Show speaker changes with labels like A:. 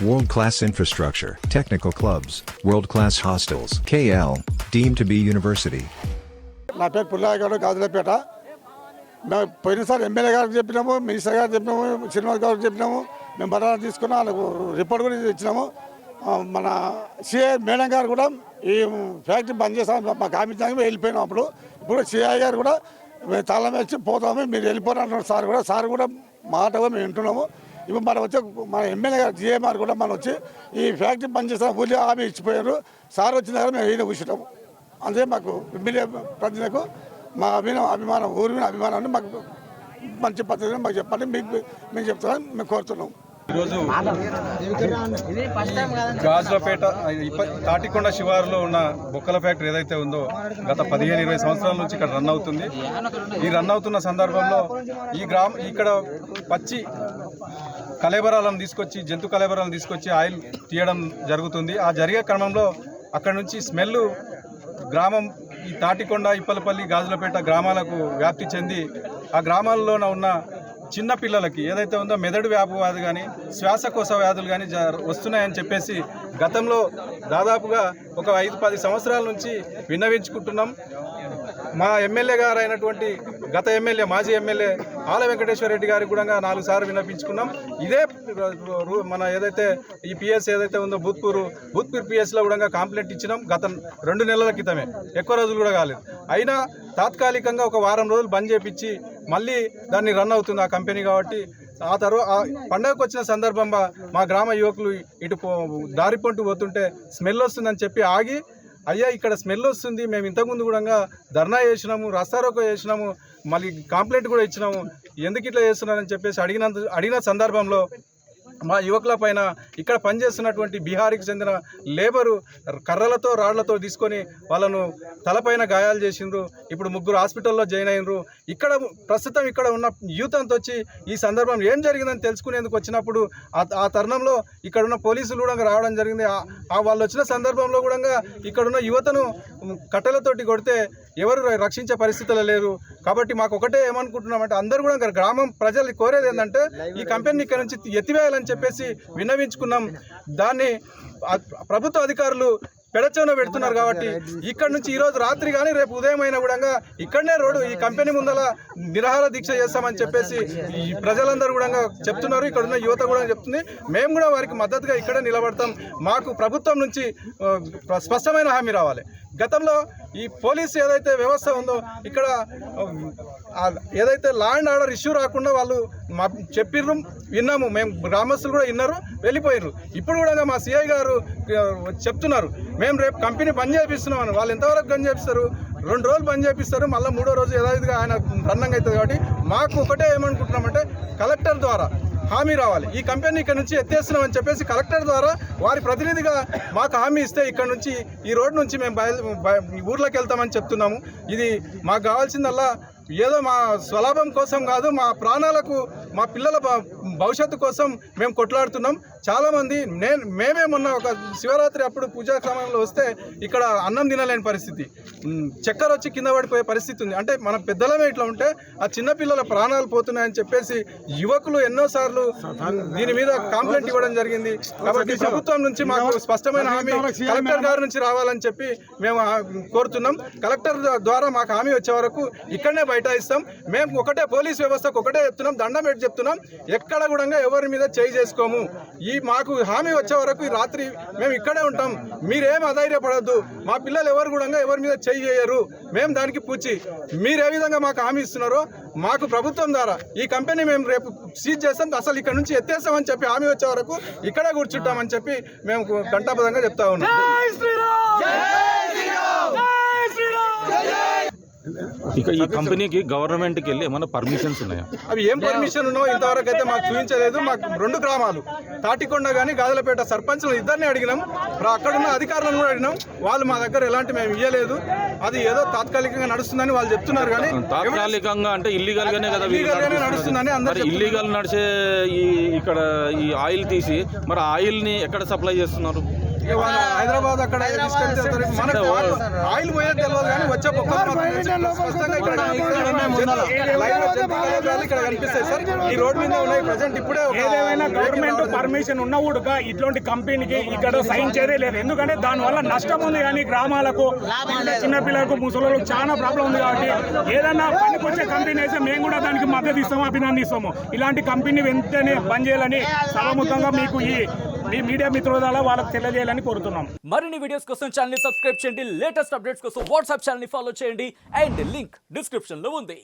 A: World class infrastructure, technical clubs, world class hostels. KL, deemed to be university.
B: నా పేరు పుల్లయ్య గారు గాజులపేట మేము పోయినసారి ఎమ్మెల్యే గారికి చెప్పినాము మినిస్టర్ గారికి చెప్పినాము శ్రీనివాస్ గారికి చెప్పినాము మేము బరానా తీసుకున్నాం వాళ్ళకు రిపోర్ట్ కూడా ఇచ్చినాము ఆ, మన సిఐ మేడం గారు కూడా ఈ ఫ్యాక్టరీ బంద్ చేస్తాం మాకు హామీ మేము వెళ్ళిపోయినాం అప్పుడు ఇప్పుడు సిఐ గారు కూడా మేము తాళం వేసి పోతాము మీరు వెళ్ళిపోరు అంటున్నారు సార్ కూడా సార్ కూడా మాట కూడా మేము వింటున్నాము ఇప్పుడు మనం వచ్చి మన ఎమ్మెల్యే గారు జిఏమార్ కూడా మనం వచ్చి ఈ ఫ్యాక్టరీ పనిచేస్తాం చేస్తాం ఊళ్ళో హామీ ఇచ్చిపోయారు. సార్ వచ్చిన దగ్గర మేము ఈయన కూర్చుంటాము. అందుకే మాకు ఎమ్మెల్యే ప్రజలకు మా అభిమానం అభిమానం ఊరి మీద అభిమానాన్ని మాకు మంచి పద్ధతిని మాకు చెప్పండి. మీకు మేము చెప్తామని మేము కోరుతున్నాం.
C: ఈరోజు గాజులపేట తాటికొండ శివారులో ఉన్న బొక్కల ఫ్యాక్టరీ ఏదైతే ఉందో గత పదిహేను ఇరవై సంవత్సరాల నుంచి ఇక్కడ రన్ అవుతుంది. ఈ రన్ అవుతున్న సందర్భంలో ఈ గ్రామ ఇక్కడ పచ్చి కలేబరాలను తీసుకొచ్చి జంతు కలేబరాలను తీసుకొచ్చి ఆయిల్ తీయడం జరుగుతుంది. ఆ జరిగే క్రమంలో అక్కడ నుంచి స్మెల్ గ్రామం ఈ తాటికొండ ఇప్పలపల్లి గాజులపేట గ్రామాలకు వ్యాప్తి చెంది ఆ గ్రామాల్లోన ఉన్న చిన్న పిల్లలకి ఏదైతే ఉందో మెదడు వ్యాపు వ్యాధి కానీ శ్వాసకోశ వ్యాధులు కానీ వస్తున్నాయని చెప్పేసి గతంలో దాదాపుగా ఒక ఐదు పది సంవత్సరాల నుంచి విన్నవించుకుంటున్నాం. మా ఎమ్మెల్యే గారు అయినటువంటి గత ఎమ్మెల్యే మాజీ ఎమ్మెల్యే ఆల వెంకటేశ్వర రెడ్డి గారికి కూడా నాలుగు సార్లు విన్నపించుకున్నాం ఇదే మన ఏదైతే ఈ పిఎస్ ఏదైతే ఉందో భూత్పూర్ భూత్పూర్ పిఎస్లో కూడా కాంప్లైంట్ ఇచ్చినాం గత రెండు నెలల క్రితమే. ఎక్కువ రోజులు కూడా కాలేదు. అయినా తాత్కాలికంగా ఒక వారం రోజులు బంద్ చేపించి మళ్ళీ దాన్ని రన్ అవుతుంది ఆ కంపెనీ కాబట్టి ఆ తర్వాత పండగకు వచ్చిన సందర్భంగా మా గ్రామ యువకులు ఇటు దారి పొంటు పోతుంటే స్మెల్ వస్తుందని చెప్పి ఆగి అయ్యా ఇక్కడ స్మెల్ వస్తుంది మేము ఇంతకుముందు కూడా ధర్నా చేసినాము రస్తారోకో చేసినాము మళ్ళీ కంప్లైంట్ కూడా ఇచ్చినాము ఎందుకు ఇట్లా చేస్తున్నారని చెప్పేసి అడిగినంత అడిగిన సందర్భంలో మా యువకుల పైన ఇక్కడ పనిచేస్తున్నటువంటి బీహార్కి చెందిన లేబరు కర్రలతో రాళ్ళతో తీసుకొని వాళ్ళను తలపైన గాయాలు చేసిండ్రు. ఇప్పుడు ముగ్గురు హాస్పిటల్లో జాయిన్ అయినరు. ఇక్కడ ప్రస్తుతం ఇక్కడ ఉన్న యూత్ అంతా వచ్చి ఈ సందర్భం ఏం జరిగిందని తెలుసుకునేందుకు వచ్చినప్పుడు ఆ- తరుణంలో ఇక్కడ ఉన్న పోలీసులు కూడా రావడం జరిగింది. ఆ- వాళ్ళు వచ్చిన సందర్భంలో కూడా ఇక్కడున్న యువతను కట్టెలతోటి కొడితే ఎవరు రక్షించే పరిస్థితులు లేరు కాబట్టి మాకు ఒకటే ఏమనుకుంటున్నామంటే అందరూ కూడా గ్రామం ప్రజలు కోరేది ఏంటంటే ఈ కంపెనీ ఇక్కడ నుంచి ఎత్తివేయాలని చెప్పేసి విన్నవించుకున్నాం. దాన్ని ప్రభుత్వ అధికారులు పెడచోన పెడుతున్నారు కాబట్టి ఇక్కడ నుంచి ఈరోజు రాత్రి కానీ రేపు ఉదయం అయినా కూడా ఇక్కడనే రోడ్డు ఈ కంపెనీ ముందల నిరాహార దీక్ష చేస్తామని చెప్పేసి ఈ ప్రజలందరూ కూడా చెప్తున్నారు. ఇక్కడ ఉన్న యువత కూడా చెప్తుంది. మేము కూడా వారికి మద్దతుగా ఇక్కడే నిలబడతాం. మాకు ప్రభుత్వం నుంచి స్పష్టమైన హామీ రావాలి. గతంలో ఈ పోలీస్ ఏదైతే వ్యవస్థ ఉందో ఇక్కడ ఏదైతే లా అండ్ ఆర్డర్ ఇష్యూ రాకుండా వాళ్ళు మా చెప్పిర్రు విన్నాము. మేము గ్రామస్తులు కూడా విన్నారు వెళ్ళిపోయారు ఇప్పుడు కూడా మా సిఐ గారు చెప్తున్నారు. మేము రేపు కంపెనీ బంద్ చేపిస్తున్నామని వాళ్ళు ఎంతవరకు బంద్ చేపిస్తారు? రెండు రోజులు బంద్ చేపిస్తారు. మళ్ళీ మూడో రోజు ఏదైతే ఆయన రన్నంగా అవుతుంది కాబట్టి మాకు ఒకటే ఏమనుకుంటున్నామంటే కలెక్టర్ ద్వారా హామీ రావాలి. ఈ కంపెనీ ఇక్కడ నుంచి ఎత్తేస్తున్నామని చెప్పేసి కలెక్టర్ ద్వారా వారి ప్రతినిధిగా మాకు హామీ ఇస్తే ఇక్కడ నుంచి ఈ రోడ్ నుంచి మేము బయలు బయ- ఊర్లోకి వెళ్తామని చెప్తున్నాము. ఇది మాకు కావాల్సిందల్లా ఏదో మా స్వలాభం కోసం కాదు మా ప్రాణాలకు మా పిల్లల భవిష్యత్తు కోసం మేము కొట్లాడుతున్నాం. చాలామంది నేను మేమే మొన్న ఒక శివరాత్రి అప్పుడు పూజా సమయంలో వస్తే ఇక్కడ అన్నం తినలేని పరిస్థితి. చక్కెర వచ్చి కింద పడిపోయే పరిస్థితి ఉంది. అంటే మన పెద్దలమే ఇట్లా ఉంటే ఆ చిన్నపిల్లల ప్రాణాలు పోతున్నాయని చెప్పేసి యువకులు ఎన్నోసార్లు దీని మీద కంప్లైంట్ ఇవ్వడం జరిగింది. కాబట్టి ప్రభుత్వం నుంచి మాకు స్పష్టమైన హామీ కలెక్టర్ గారి నుంచి రావాలని చెప్పి మేము కోరుతున్నాం. కలెక్టర్ ద్వారా మాకు హామీ వచ్చే వరకు ఇక్కడనే బైఠాయిస్తాం. మేము ఒకటే పోలీస్ వ్యవస్థకు ఒకటే చెప్తున్నాం దండం పెట్టి చెప్తున్నాం. ఎక్కడ కూడా ఎవరి మీద చేయి చేసుకోము. ఈ మాకు హామీ వచ్చే వరకు ఈ రాత్రి మేము ఇక్కడే ఉంటాం. మీరేం అధైర్యపడద్దు. మా పిల్లలు ఎవరు కూడా ఎవరి మీద చేయి చేయరు మేము దానికి పూచి. మీరు ఏ విధంగా మాకు హామీ ఇస్తున్నారో మాకు ప్రభుత్వం ద్వారా ఈ కంపెనీ మేము రేపు సీజ్ చేస్తాం. అసలు ఇక్కడ నుంచి ఎత్తేస్తామని చెప్పి హామీ వచ్చే వరకు ఇక్కడే కూర్చుంటామని చెప్పి మేము గంటాపదంగా చెప్తా ఉన్నాం.
D: ఇక ఈ కంపెనీకి గవర్నమెంట్కి వెళ్ళి ఏమైనా పర్మిషన్స్ ఉన్నాయా?
C: అవి ఏం పర్మిషన్ ఉన్నో ఇంతవరకు అయితే మాకు చూపించలేదు. మాకు రెండు గ్రామాలు తాటికొండ కానీ గాజులపేట సర్పంచ్లు ఇద్దరిని అడిగినాం. అక్కడున్న అధికారులను కూడా అడిగినాం. వాళ్ళు మా దగ్గర ఎలాంటి మేము ఇవ్వలేదు అది ఏదో తాత్కాలికంగా నడుస్తుందని వాళ్ళు చెప్తున్నారు కానీ
D: తాత్కాలికంగా అంటే ఇల్లీగల్ గానే కదా.
C: నడుస్తుందని అందరూ
D: ఇల్లీగల్ నడిచే ఈ ఇక్కడ ఈ ఆయిల్ తీసి మరి ఆయిల్ని ఎక్కడ సప్లై చేస్తున్నారు?
C: హైదరాబాద్ అక్కడ మనకు ఆయిల్ పోయేది తెలియదు కానీ వచ్చే ఇక్కడ కనిపిస్తాయి. సార్ ఈ రోడ్ మీద ఉన్నాయి ప్రజెంట్ ఇప్పుడే
E: ఏదేమైనా గవర్నమెంట్ పర్మిషన్ ఉన్న కూడా ఇట్లాంటి కంపెనీకి ఇక్కడ సైన్ చేయదే లేదు. ఎందుకంటే దాని వల్ల నష్టం ఉంది కానీ గ్రామాలకు చిన్న పిల్లలకు ముసలకు చాలా ప్రాబ్లం ఉంది కాబట్టి ఏదైనా పనికొచ్చే కంపెనీ అయితే మేము కూడా దానికి మద్దతు ఇస్తాము అభినందిస్తాము. ఇలాంటి కంపెనీ వెంటనే బంద్ చేయాలని సభముఖంగా మీకు ఈ మీ మీడియా మిత్రుల ద్వారా వాళ్ళకి తెలియజేయాలని కోరుతున్నాం.
F: మరిన్ని వీడియోస్ కోసం ఛానల్ సబ్స్క్రైబ్ చేయండి. లేటెస్ట్ అప్డేట్స్ కోసం వాట్సాప్ ఛానల్ ఫాలో చేయండి. అండ్ లింక్ డిస్క్రిప్షన్లో ఉంది.